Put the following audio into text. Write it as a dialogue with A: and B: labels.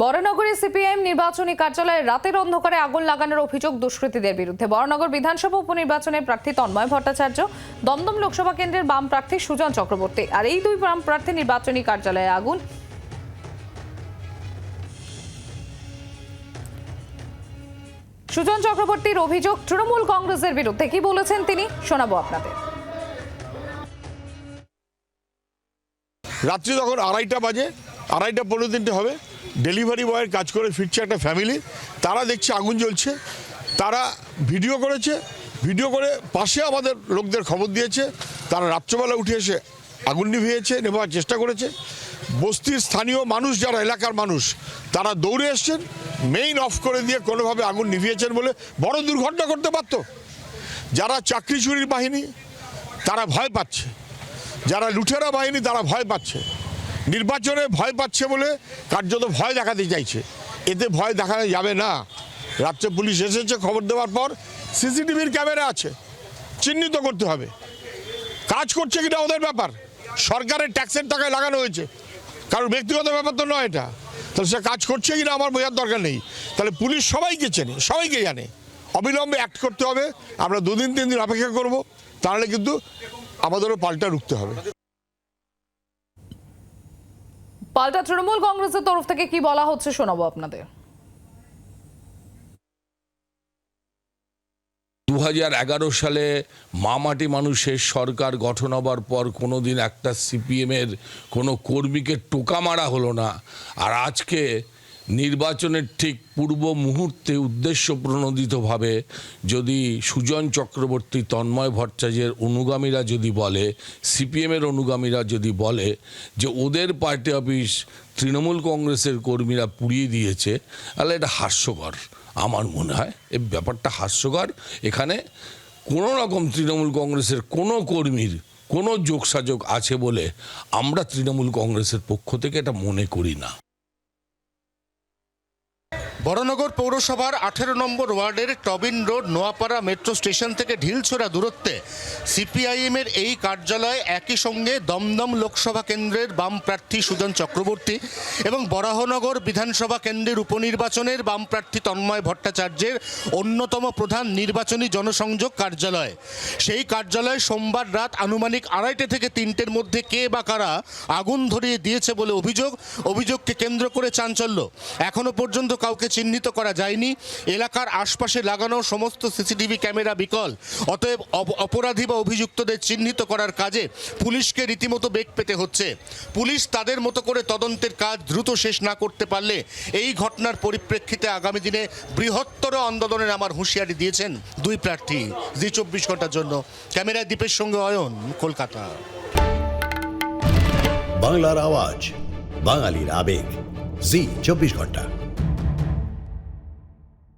A: বরানগরে CPIM নির্বাচনী কার্যালয়ে রাতের অন্ধকারে আগুন লাগানোর অভিযোগ দুষ্কৃতীদের বিরুদ্ধে। বরানগর বিধানসভা উপনির্বাচনের প্রার্থী তন্ময় ভট্টাচার্য, দমদম লোকসভা কেন্দ্রের বাম প্রার্থী সুজন চক্রবর্তী আর এই দুই বাম প্রার্থী নির্বাচনী কার্যালয়ে আগুন। সুজন চক্রবর্তীর অভিযোগ তৃণমূল কংগ্রেসের বিরুদ্ধে। কি বলেছেন তিনি? শোনাবো আপনাদের।
B: রাত্রি তখন আড়াইটা বাজে, আড়াইটা পনেরো তিনটে হবে ডেলিভারি বয়ের কাজ করে ফিরছে একটা ফ্যামিলি, তারা দেখছে আগুন জ্বলছে, তারা ভিডিও করেছে, ভিডিও করে পাশে আমাদের লোকদের খবর দিয়েছে, তারা রাত্রবেলা উঠে এসে আগুন নিভিয়েছে নেবার চেষ্টা করেছে। বস্তির স্থানীয় মানুষ যারা, এলাকার মানুষ, তারা দৌড়ে এসছেন মেইন অফ করে দিয়ে কোনোভাবে আগুন নিভিয়েছেন বলে বড় দুর্ঘটনা করতে পারতো। যারা চাকরি চুরির বাহিনী, তারা ভয় পাচ্ছে। যারা লুঠেরা বাহিনী, তারা ভয় পাচ্ছে। নির্বাচনে ভয় পাচ্ছে বলে কার্যত ভয় দেখাতে চাইছে। এতে ভয় দেখানো যাবে না। রাত্রে পুলিশ এসেছে খবর দেওয়ার পর সিসিটিভির ক্যামেরা আছে। চিহ্নিত করতে হবে। কাজ করছে কিনা ওদের ব্যাপার? সরকারের ট্যাক্সের টাকায় লাগানো হয়েছে। কারণ ব্যক্তিগত ব্যাপার তো নয় এটা। তাহলে সে কাজ করছে কিনা আমার বোঝার দরকার নেই। তাহলে পুলিশ সবাইকে চেনে, সবাইকে জানে। অবিলম্বে অ্যাক্ট করতে হবে। আমরা দুদিন, তিন দিন অপেক্ষা করব। তাহলে কিন্তু আমাদেরও পাল্টা রুখতে হবে।
A: পাল্টা তৃণমূল কংগ্রেসের তরফ থেকে কি বলা হচ্ছে শোনাবো আপনাদের।
C: দু সালে মামাটি মানুষের সরকার গঠন হবার পর কোনো দিন একটা সিপিএমের কোনো কর্মীকে টোকা মারা হলো না। আর আজকে নির্বাচনের ঠিক পূর্ব মুহূর্তে উদ্দেশ্য প্রণোদিতভাবে যদি সুজন চক্রবর্তী, তন্ময় ভট্টাচার্যের অনুগামীরা যদি বলে, সিপিএমের অনুগামীরা যদি বলে যে ওদের পার্টি অফিস তৃণমূল কংগ্রেসের কর্মীরা পুড়িয়ে দিয়েছে, তাহলে এটা হাস্যকর। আমার মনে হয় এই ব্যাপারটা হাস্যকর। এখানে কোনো রকম তৃণমূল কংগ্রেসের কোনো কর্মীর কোনো যোগসাযোগ আছে বলে আমরা তৃণমূল কংগ্রেসের পক্ষ থেকে এটা মনে করি না।
D: বড়নগর পৌরসভার আঠেরো নম্বর ওয়ার্ডের Tobin road, Noapara metro station থেকে ঢিলছোড়া দূরত্বে সিপিআইএমের এই কার্যালয়ে একই সঙ্গে দমদম লোকসভা কেন্দ্রের বাম প্রার্থী সুজন চক্রবর্তী এবং বরাহনগর বিধানসভা কেন্দ্রের উপনির্বাচনের বাম প্রার্থী তন্ময় ভট্টাচার্যের অন্যতম প্রধান নির্বাচনী জনসংযোগ কার্যালয়। সেই কার্যালয়ে সোমবার রাত আনুমানিক আড়াইটে থেকে তিনটের মধ্যে কে বা কারা আগুন ধরিয়ে দিয়েছে বলে অভিযোগ, অভিযোগকে কেন্দ্র করে চাঞ্চল্য। এখনও পর্যন্ত কাউকে চিহ্নিত করা যায়নি। এলাকার আশপাশে লাগানো সমস্ত সিসিটিভি ক্যামেরা বিকল। অতএব অপ- অপরাধী বা অভিযুক্তদের চিহ্নিত করার কাজে পুলিশকে রীতিমতো বেগ পেতে হচ্ছে। পুলিশ তাদের মতো করে তদন্তের কাজ দ্রুত শেষ না করতে পারলে এই ঘটনার পরিপ্রেক্ষিতে আগামী দিনে বৃহত্তর আন্দোলনের আমার হুঁশিয়ারি দিয়েছেন দুই প্রার্থী। জি চব্বিশ ঘণ্টার জন্য। ক্যামেরায় দ্বীপের সঙ্গে অয়ন, কলকাতা।
E: বাংলার আওয়াজ, বাঙালির আবেগ। জি চব্বিশ ঘণ্টা।